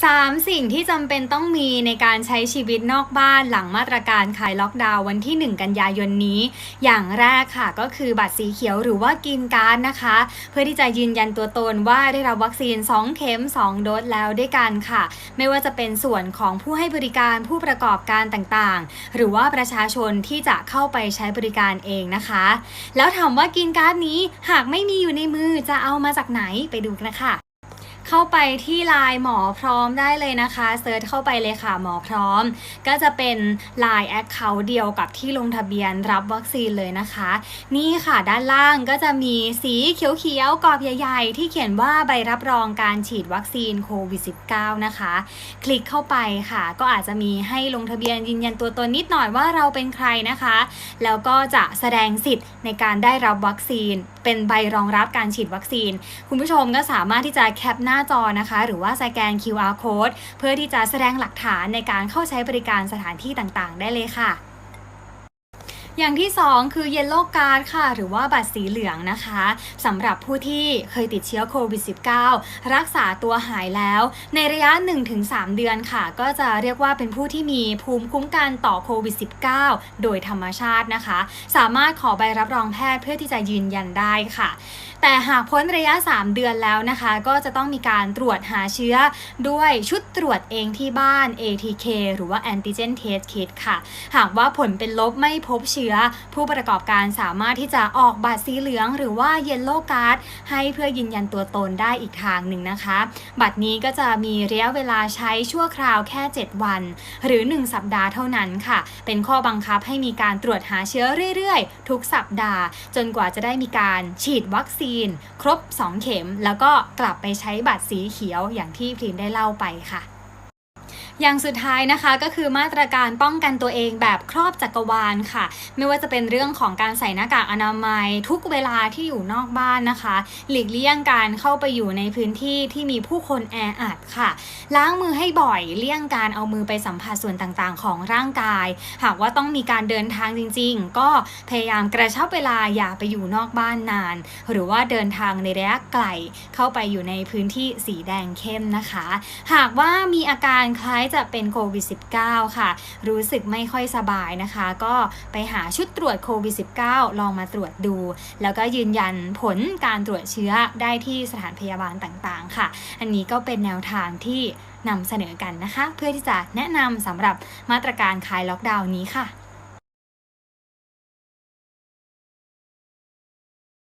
3 สิ่งที่จำเป็นต้องมีในการใช้ชีวิตนอกบ้านหลังมาตรการคลายล็อกดาวน์วันที่ 1 กันยายนนี้ อย่างแรกค่ะก็คือบัตรสีเขียวหรือว่ากินการ์ดนะคะ เพื่อที่จะยืนยันตัวตนว่าได้รับวัคซีน 2 เข็ม 2 โดสแล้วด้วยกันค่ะ ไม่ว่าจะเป็นส่วนของผู้ให้บริการผู้ประกอบการต่างๆ หรือว่าประชาชนที่จะเข้าไปใช้บริการเองนะคะ แล้วถามว่ากินการ์ดนี้หากไม่มีอยู่ในมือจะเอามาจากไหนไปดูกันค่ะ เข้าไปที่ไลน์หมอพร้อมได้เลยนะคะเซิร์ชเข้าไปเลยค่ะหมอพร้อม ก็จะเป็น Line แอคเคาท์เดียวกับที่ลงทะเบียนรับวัคซีนเลยนะคะ นี่ค่ะด้านล่างก็จะมีสีเขียวๆกรอบใหญ่ๆ ที่เขียนว่าใบรับรองการฉีดวัคซีนโควิด -19 นะคะ คลิกเข้าไปค่ะ ก็อาจจะมีให้ลงทะเบียนยืนยันตัวตนนิดหน่อยว่าเราเป็นใครนะคะ แล้วก็จะแสดงสิทธิ์ในการได้รับวัคซีน เป็นใบรองรับการฉีดวัคซีน คุณผู้ชมก็สามารถที่จะแคปหน้าจอนะคะ หรือว่าสแกน QR code เพื่อที่จะแสดงหลักฐานในการเข้าใช้บริการสถานที่ต่างๆ ได้เลยค่ะ อย่างที่ 2 คือ Yellow Card ค่ะ หรือว่าบัตรสีเหลืองนะคะสำหรับผู้ที่เคยติดเชื้อโควิด -19 รักษาตัวหายแล้ว ในระยะ 1-3 เดือนค่ะ ก็จะเรียกว่าเป็นผู้ที่มีภูมิคุ้มกันต่อโควิด -19 โดยธรรมชาตินะคะ สามารถขอใบรับรองแพทย์เพื่อที่จะยืนยันได้ค่ะ แต่หากพ้นระยะ 3 เดือนแล้วนะคะ ก็จะต้องมีการตรวจหาเชื้อด้วยชุดตรวจเองที่บ้าน ATK หรือว่า Antigen Test Kit ค่ะ หากว่าผลเป็นลบไม่พบเชื้อผู้ประกอบการสามารถที่จะออกบัตรสีเหลือง หรือว่า Yellow Card ให้เพื่อยืนยันตัวตนได้อีกทางหนึ่งนะคะ บัตรนี้ก็จะมีระยะเวลาใช้ชั่วคราวแค่ 7 วัน หรือ 1 สัปดาห์เท่านั้นค่ะ เป็นข้อบังคับให้มีการตรวจหาเชื้อเรื่อยๆ ทุกสัปดาห์ จนกว่าจะได้มีการฉีดวัคซีน ครบ 2 เข็ม แล้วก็กลับไปใช้บัตรสีเขียวอย่างที่พรีมได้เล่าไปค่ะ อย่างสุดท้ายนะคะก็คือมาตรการป้องกันตัวเองแบบครอบจักรวาลค่ะ ไม่ว่าจะเป็นเรื่องของการใส่หน้ากากอนามัย ทุกเวลาที่อยู่นอกบ้านนะคะ หลีกเลี่ยงการเข้าไปอยู่ในพื้นที่ที่มีผู้คนแออัดค่ะ ล้างมือให้บ่อยเลี่ยงการเอามือไปสัมผัสส่วนต่างๆ ของร่างกาย หากว่าต้องมีการเดินทางจริง ๆ ก็พยายามกระชับเวลาอย่าไปอยู่นอกบ้านนาน หรือว่าเดินทางในระยะไกลเข้าไปอยู่ในพื้นที่สีแดงเข้มนะคะ หากว่ามีอาการคล้ายจะเป็นโควิด -19 ค่ะ รู้สึกไม่ค่อยสบายนะคะ ก็ไปหาชุดตรวจโควิด -19 ลองมาตรวจดู แล้วก็ยืนยันผลการตรวจเชื้อได้ที่สถานพยาบาลต่างๆ ค่ะ อันนี้ก็เป็นแนวทางที่นำเสนอกันนะคะ เพื่อที่จะแนะนำสำหรับมาตรการคลายล็อกดาวน์นี้ค่ะ